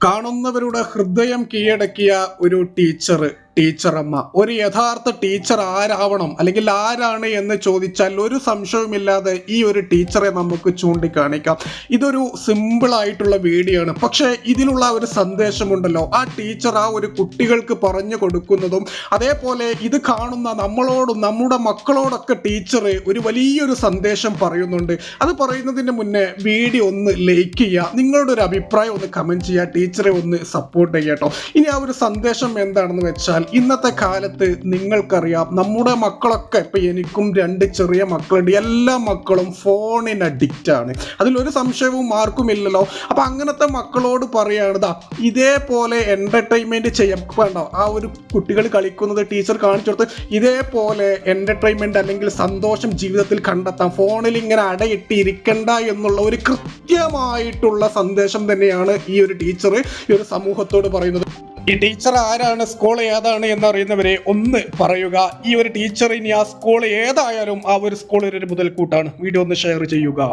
കാണുന്നവരുടെ ഹൃദയം കീഴടക്കിയ ഒരു ടീച്ചർ ടീച്ചറമ്മ ഒരു യഥാർത്ഥ ടീച്ചർ ആരാവണം അല്ലെങ്കിൽ ആരാണ് എന്ന് ചോദിച്ചാൽ ഒരു സംശയവുമില്ലാതെ ഈ ഒരു ടീച്ചറെ നമുക്ക് ചൂണ്ടിക്കാണിക്കാം. ഇതൊരു സിമ്പിൾ ആയിട്ടുള്ള വീഡിയോ ആണ്. പക്ഷേ ഇതിലുള്ള ഒരു സന്ദേശമുണ്ടല്ലോ. ആ ടീച്ചർ ആ ഒരു കുട്ടികൾക്ക് പറഞ്ഞു കൊടുക്കുന്നതും അതേപോലെ ഇത് കാണുന്ന നമ്മളോടും നമ്മുടെ മക്കളോടൊക്കെ ടീച്ചർ ഒരു വലിയൊരു സന്ദേശം പറയുന്നുണ്ട്. അത് പറയുന്നതിന് മുന്നേ വീഡിയോ ഒന്ന് ലൈക്ക് ചെയ്യുക. നിങ്ങളുടെ ഒരു അഭിപ്രായം ഒന്ന് കമന്റ് ചെയ്യുക. ടീച്ചറെ ഒന്ന് സപ്പോർട്ട് കേട്ടോ. ഇനി ആ ഒരു സന്ദേശം എന്താണെന്ന് വെച്ചാൽ ഇന്നത്തെ കാലത്ത് നിങ്ങൾക്കറിയാം നമ്മുടെ മക്കളൊക്കെ ഇപ്പം എനിക്കും രണ്ട് ചെറിയ മക്കളുണ്ട്. എല്ലാ മക്കളും ഫോണിന് അഡിക്റ്റ് ആണ്. അതിലൊരു സംശയവും ആർക്കും ഇല്ലല്ലോ. അപ്പം അങ്ങനത്തെ മക്കളോട് പറയുകയാണതാ ഇതേപോലെ എന്റർടൈൻമെന്റ് ചെയ്യാം. വേണ്ട ആ ഒരു കുട്ടികൾ കളിക്കുന്നത് ടീച്ചർ കാണിച്ചു കൊടുത്ത് ഇതേപോലെ എന്റർടൈൻമെന്റ് അല്ലെങ്കിൽ സന്തോഷം ജീവിതത്തിൽ കണ്ടെത്താം. ഫോണിൽ ഇങ്ങനെ അടയിട്ടിരിക്കണ്ട എന്നുള്ള ഒരു കൃത്യമായിട്ടുള്ള സന്ദേശം തന്നെയാണ് ഈ ഒരു ടീച്ചർ ഈ ഒരു സമൂഹത്തോട് പറയുന്നത്. ഈ ടീച്ചർ ആരാണ്? സ്കൂൾ ഏതാണ് എന്നറിയുന്നവരെ ഒന്ന് പറയുക. ഈ ഒരു ടീച്ചർ ഇനി ആ സ്കൂൾ ഏതായാലും ആ ഒരു സ്കൂളിൽ ഒരു മുതൽക്കൂട്ടാണ്. വീഡിയോ ഒന്ന് ഷെയർ ചെയ്യുക.